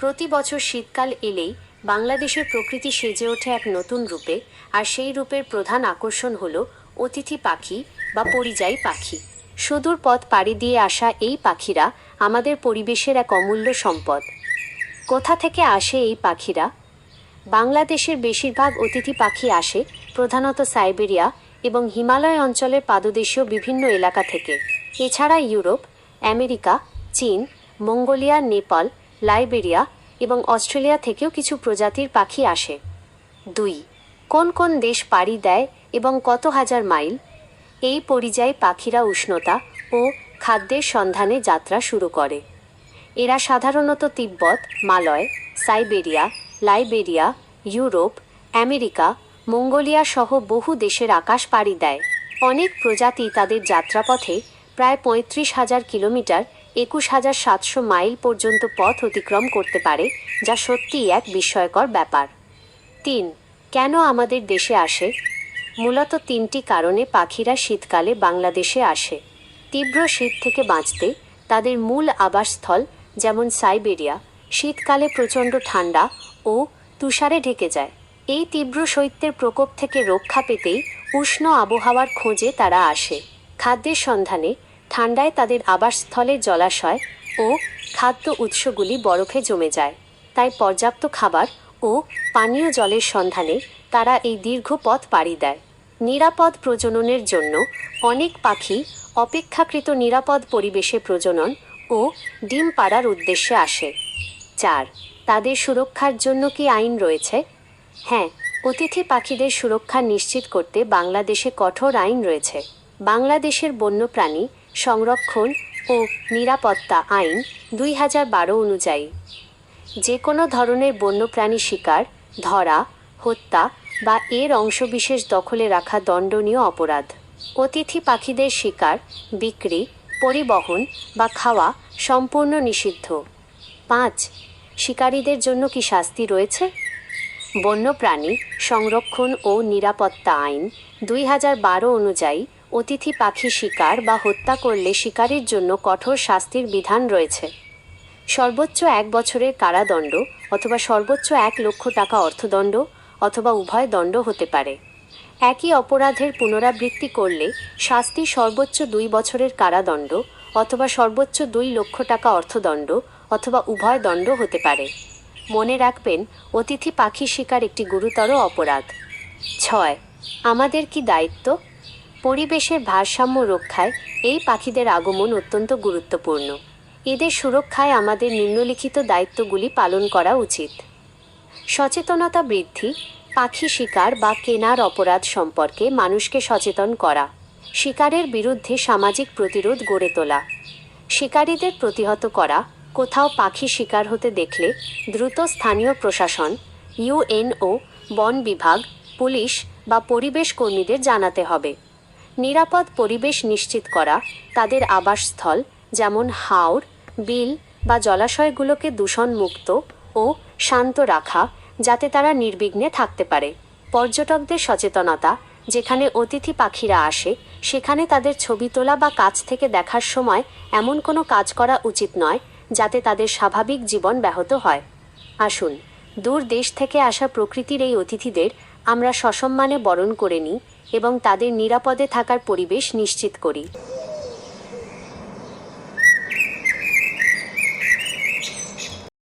প্রতি বছর শীতকাল এলেই বাংলাদেশের প্রকৃতি সেজে ওঠে এক নতুন রূপে, আর সেই রূপের প্রধান আকর্ষণ হল অতিথি পাখি বা পরিযায়ী পাখি। সুদূর পথ পাড়ি দিয়ে আসা এই পাখিরা আমাদের পরিবেশের এক অমূল্য সম্পদ। কোথা থেকে আসে এই পাখিরা? বাংলাদেশের বেশিরভাগ অতিথি পাখি আসে প্রধানত সাইবেরিয়া এবং হিমালয় অঞ্চলের পাদদেশীয় বিভিন্ন এলাকা থেকে। এছাড়া ইউরোপ, আমেরিকা, চীন, মঙ্গোলিয়া, নেপাল লাইবেরিয়া এবং অস্ট্রেলিয়া থেকেও কিছু প্রজাতির পাখি আসে। দুই, কোন কোন দেশ পাড়ি দেয় এবং কত হাজার মাইল? এই পরিযায়ী পাখিরা উষ্ণতা ও খাদ্যের সন্ধানে যাত্রা শুরু করে। এরা সাধারণত Tibet, Malay, Siberia, Liberia, Europe, America, Mongolia সহ বহু দেশের আকাশ পাড়ি দেয়। অনেক প্রজাতি তাদের যাত্রাপথে প্রায় পঁয়ত্রিশ হাজার কিলোমিটার একুশ হাজার সাতশো মাইল পর্যন্ত পথ অতিক্রম করতে পারে, যা সত্যিই এক বিস্ময়কর ব্যাপার। তিন, কেন আমাদের দেশে আসে? মূলত তিনটি কারণে পাখিরা শীতকালে বাংলাদেশে আসে। তীব্র শীত থেকে বাঁচতে তাদের মূল আবাসস্থল যেমন সাইবেরিয়া, শীতকালে প্রচণ্ড ঠান্ডা ও তুষারে ঢেকে যায়। এই তীব্র শৈত্যের প্রকোপ থেকে রক্ষা পেতেই উষ্ণ আবহাওয়ার খোঁজে তারা আসে। খাদ্যের সন্ধানে ঠান্ডায় তাদের আবাসস্থলে জলাশয় ও খাদ্য উৎসগুলি বরফে জমে যায়। তাই পর্যাপ্ত খাবার ও পানীয় জলের সন্ধানে তারা এই দীর্ঘ পথ পাড়ি দেয়। নিরাপদ প্রজননের জন্য অনেক পাখি অপেক্ষাকৃত নিরাপদ পরিবেশে প্রজনন ও ডিম পাড়ার উদ্দেশ্যে আসে। চার, তাদের সুরক্ষার জন্য কি আইন রয়েছে? হ্যাঁ অতিথি পাখিদের সুরক্ষা নিশ্চিত করতে বাংলাদেশে কঠোর আইন রয়েছে। বাংলাদেশের বন্যপ্রাণী সংরক্ষণ ও নিরাপত্তা আইন দুই হাজার বারো অনুযায়ী। যে কোনো ধরনের বন্যপ্রাণী শিকার, ধরা, হত্যা বা এর অংশবিশেষ দখলে রাখা দণ্ডনীয় অপরাধ। অতিথি পাখিদের শিকার, বিক্রি, পরিবহন বা খাওয়া সম্পূর্ণ নিষিদ্ধ। পাঁচ, শিকারীদের জন্য কি শাস্তি রয়েছে? বন্যপ্রাণী সংরক্ষণ ও নিরাপত্তা আইন দুই হাজার বারো অনুযায়ী অতিথি পাখি শিকার বা হত্যা করলে শিকারীর জন্য কঠোর শাস্তির বিধান রয়েছে। সর্বোচ্চ এক বছরের কারাদণ্ড অথবা সর্বোচ্চ এক লক্ষ টাকা অর্থদণ্ড অথবা উভয় দণ্ড হতে পারে। একই অপরাধের পুনরাবৃত্তি করলে শাস্তি সর্বোচ্চ দুই বছরের কারাদণ্ড অথবা সর্বোচ্চ দুই লক্ষ টাকা অর্থদণ্ড অথবা উভয় দণ্ড হতে পারে। মনে রাখবেন, অতিথি পাখি শিকার একটি গুরুতর অপরাধ। ছয়, আমাদের কি দায়িত্ব? পরিবেশের ভারসাম্য রক্ষায় এই পাখিদের আগমন অত্যন্ত গুরুত্বপূর্ণ। এদের সুরক্ষায় আমাদের নিম্নলিখিত দায়িত্বগুলি পালন করা উচিত। সচেতনতা বৃদ্ধি, পাখি শিকার বা কেনার অপরাধ সম্পর্কে মানুষকে সচেতন করা, শিকারের বিরুদ্ধে সামাজিক প্রতিরোধ গড়ে তোলা, শিকারীদের প্রতিহত করা, কোথাও পাখি শিকার হতে দেখলে দ্রুত স্থানীয় প্রশাসন, ইউএনও, বন বিভাগ, পুলিশ বা পরিবেশ কর্মীদের জানাতে হবে। নিরাপদ পরিবেশ নিশ্চিত করা তাদের আবাসস্থল, যেমন হাওর, বিল বা জলাশয়গুলোকে দূষণমুক্ত ও শান্ত রাখা যাতে তারা নির্বিঘ্নে থাকতে পারে। পর্যটকদের সচেতনতা, যেখানে অতিথি পাখিরা আসে, সেখানে তাদের ছবি তোলা বা কাছ থেকে দেখার সময় এমন কোনো কাজ করা উচিত নয় যাতে তাদের স্বাভাবিক জীবন ব্যাহত হয়। আসুন, দূর দেশ থেকে আসা প্রকৃতির এই অতিথিদের আমরা সসম্মানে বরণ করে নিই এবং তাদের নিরাপদে থাকার পরিবেশ নিশ্চিত করি।